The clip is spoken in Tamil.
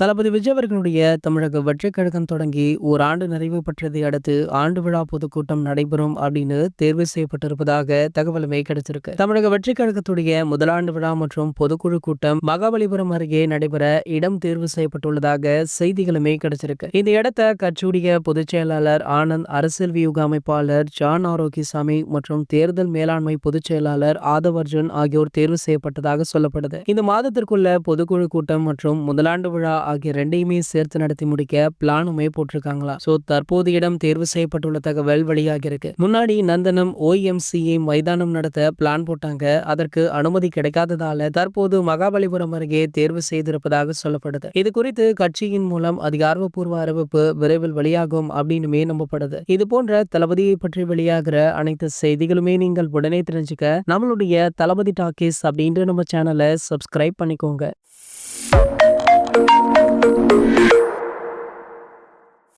தளபதி விஜய் அவர்களுடைய தமிழக வெற்றிக் கழகம் தொடங்கி ஓராண்டு நிறைவு பெற்றதை அடுத்து ஆண்டு விழா பொதுக்கூட்டம் நடைபெறும் அப்படின்னு தேர்வு செய்யப்பட்டிருப்பதாக தகவலுமே கிடைச்சிருக்கு. தமிழக வெற்றி கழகத்துடைய முதலாண்டு விழா மற்றும் பொதுக்குழு கூட்டம் மகாபலிபுரம் அருகே நடைபெற இடம் தேர்வு செய்யப்பட்டுள்ளதாக செய்திகளுமே கிடைச்சிருக்கு. இந்த இடத்த கட்சியுடைய பொதுச் செயலாளர் ஆனந்த் அரசியல் வியூக அமைப்பாளர் ஜான் ஆரோக்கியசாமி மற்றும் தேர்தல் மேலாண்மை பொதுச் செயலாளர் ஆதவர்ஜுன் ஆகியோர் தேர்வு செய்யப்பட்டதாக சொல்லப்படுது. இந்த மாதத்திற்குள்ள பொதுக்குழு கூட்டம் மற்றும் முதலாண்டு விழா ஆகிய ரெண்டையுமே சேர்த்து நடத்தி முடிக்க பிளானுமே போட்டிருக்காங்களா? சோ தற்போது இடம் தேர்வு செய்யப்பட்டுள்ள தகவல் வெளியாகி இருக்கு முன்னாடி நந்தனம் ஓஎம்சிஐ மைதானம் நடத்த பிளான் போட்டாங்க. அதற்கு அனுமதி கிடைக்காததால தற்போது மகாபலிபுரம் அருகே தேர்வு செய்திருப்பதாக சொல்லப்படுது. இது குறித்து கட்சியின் மூலம் அதிகாரப்பூர்வ அறிவிப்பு விரைவில் வெளியாகும் அப்படின்னுமே நம்பப்படுது. இது போன்ற தளபதியை பற்றி வெளியாகிற அனைத்து செய்திகளுமே நீங்கள் உடனே தெரிஞ்சுக்க நம்மளுடைய தளபதி டாக்கீஸ் அப்படின்ற நம்ம சேனலை சப்ஸ்கிரைப் பண்ணிக்கோங்க.